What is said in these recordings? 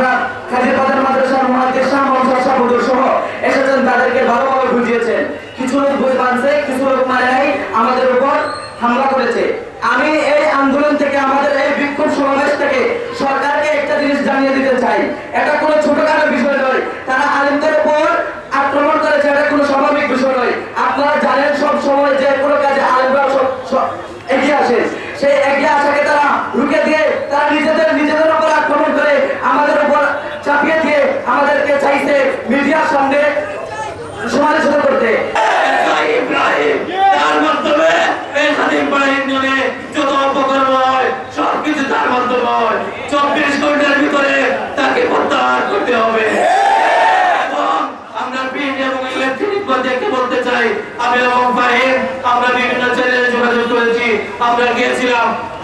আমরা কাজী বাজার মাদ্রাসার মুহাদ্দিস শাহ মনসার শাহ সহ এসেছেন, তাদেরকে ভালোভাবে বুঝিয়েছেন। কিছু লোক বই বানছে কিছু লোক মারাই আমাদের উপর হামলা করেছে। আমি এই আন্দোলন থেকে, আমাদের এই বিক্ষোভ সমাবেশ থেকে সরকারকে একটা জিনিস জানিয়ে দিতে চাই। এটা চব্বিশ ঘণ্টার ভিতরে তাকে প্রত্যাহার করতে হবে।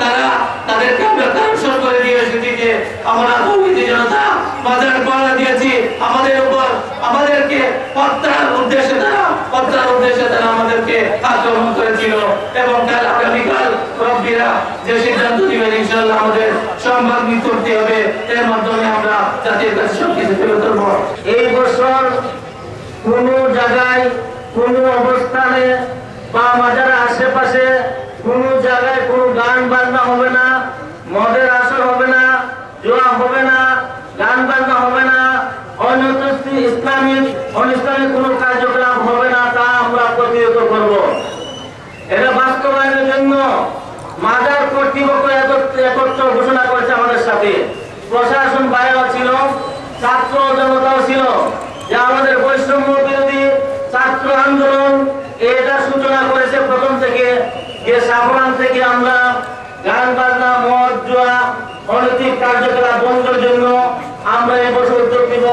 তারা তাদেরকে আমরা কানেকশন করে যে বাজার পাড়া দিয়েছি, আমাদের উপর আমাদেরকে উদ্দেশ্যে তারা, হত্যার উদ্দেশ্যে তারা আমাদেরকে আক্রমণ করেছিল যে সিদ্ধান্ত দিবেন ইনশাল্লাহ আমাদের সংবাদ করতে হবে। এর মাধ্যমে আমরা জাতির কাছে সবকিছু তুলে ধরবো। এই বছর কোন জায়গায়, কোন অবস্থানে বা মাজার আশেপাশে কোন জায়গায় কোন গান বাজনা হবে না, মদের আসর হবে না, জোয়া হবে না, গান বাজনা হবে না অনৈতিক ইসলামিক, অনিসলামিক কোন কার্যকলাপ হবে না, তা আমরা প্রতিহত করব। এটা বাস্তবায়নের জন্য মাজার কর্তৃপক্ষ একত্র- ঘোষণা করেছে আমাদের সাথে। প্রশাসন বাইরেও ছিল, ছাত্র জনতাও ছিল। যে আমাদের বৈষম্য বিরোধী ছাত্র আন্দোলন, এটা সূচনা করেছে প্রথম থেকে। যে সাফরান থেকে আমরা গান, বাজনা, মদ, জোয়া, অনৈতিক কার্যকলাপ বন্ধের জন্য আমরা এই বছর উদ্যোগ নিব।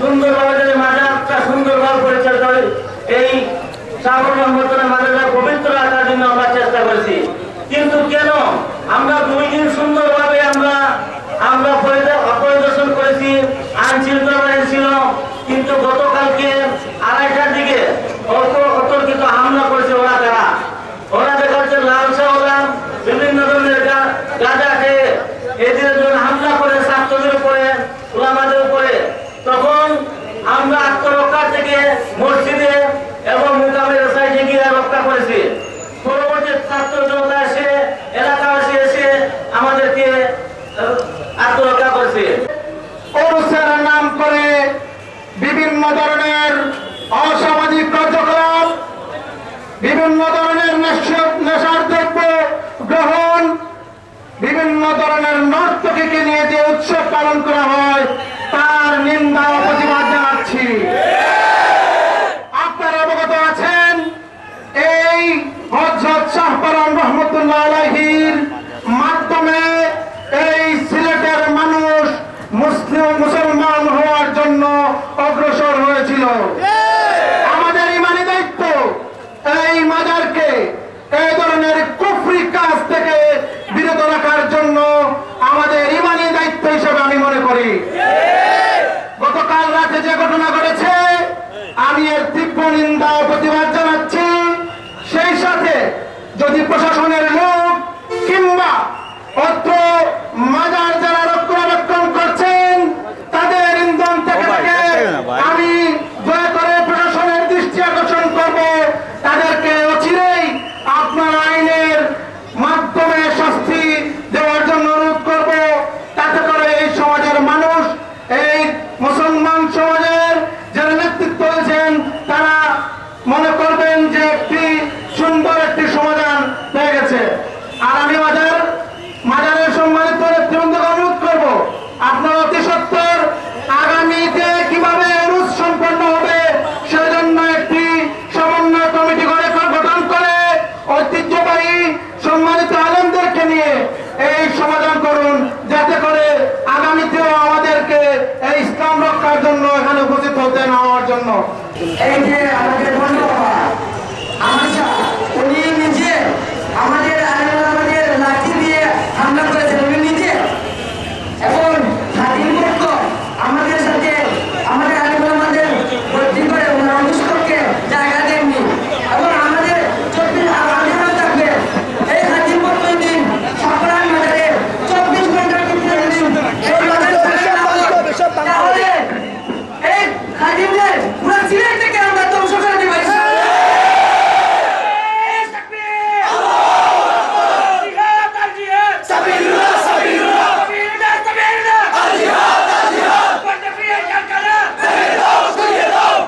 সুন্দরভাবে যদি মাজারটা সুন্দরভাবে পরিচালিত এই শ্রাবণ সংগঠনের মাঝে পবিত্র রাখার জন্য আমরা চেষ্টা করেছি কিন্তু কেন আমরা দুই দিন সুন্দরভাবে আমরা আমরা পরিদা- পরিদর্শন করেছি আইন শৃঙ্খলা বাহিনী ছিল কিন্তু গতকালকে আড়াইটার দিকে অত- অতর্কিত হামলা করেছে ওরা কারা ওরা দেখা যাচ্ছে লাল শাহরা বিভিন্ন ধরনের গা- গাঁজা খেয়ে এদের জন্য হামলা করে ছাত্রদের উপরে ওলামাদের উপরে তখন আমরা আত্মরক্ষার থেকে মসজিদে এবং মোকামের সাইডে গিয়ে রক্ষা করেছি পরবর্তী ছাত্র জনতা এসে এলাকাবাসী এসে আমাদেরকে আহ, আত্মরক্ষা করেছে অনুষ্ঠানের নাম করে বিভিন্ন ধরনের অসামাজিক কার্যকলাপ বিভিন্ন ধরনের নেশা- নেশার দ্রব্য গ্রহণ বিভিন্ন ধরনের নর্তকীকে নিয়ে যে উৎসব পালন করা হয়, তার নিন্দা ও প্রতিবাদ জানাচ্ছি। আপনারা অবগত আছেন, এই হজরত শাহপরান রহমতুল্লাহ আলাহির মাধ্যমে এই সিলেটের মানুষ মুসলিম, মুসলমান হওয়ার জন্য অগ্রসর হয়েছিল আমাদের ইমানি দায়িত্ব এই মাজারকে এই ধরনের কুফরি কাজ থেকে বিরত রাখার জন্য আমাদের ইমানি দায়িত্ব হিসেবে আমি মনে করি গতকাল রাতে যে ঘটনা ঘটেছে আমি এর তীব্র নিন্দা প্রতিবাদ জানাচ্ছি। সেই সাথে যদি প্রশাসনের লোক কিংবা অত্র মাজার যারা রক্ষণাবেক্ষণ করছেন তাদের ইন্ধন থেকে থেকে আমি দয়া করে প্রশাসনের দৃষ্টি আকর্ষণ করব তাদেরকে অচিরেই আপনার আইনের মাধ্যমে শাস্তি দেওয়ার জন্য অনুরোধ করব তাতে করে এই সমাজের মানুষ এই মুসলমান সমাজের যারা নেতৃত্ব হয়েছেন তারা মনে করবেন যে একটি সুন্দর একটি সমাধান পেয়ে গেছে আর আমি মাজার মাজারের সম্মানিত নেতৃবৃন্দকে অনুরোধ করব আপনারা অতি সত্তর আগামীতে কীভাবে রুজ সম্পন্ন হবে সেজন্য একটি সমন্বয় কমিটি করে গঠন করে ঐতিহ্যবাহী সম্মানিত আলেমদেরকে নিয়ে এই সমাধান করুন যাতে করে আগামীতেও আমাদেরকে এই ইসলাম রক্ষার জন্য এখানে উপস্থিত হতে না হওয়ার জন্য এই যে আমাদের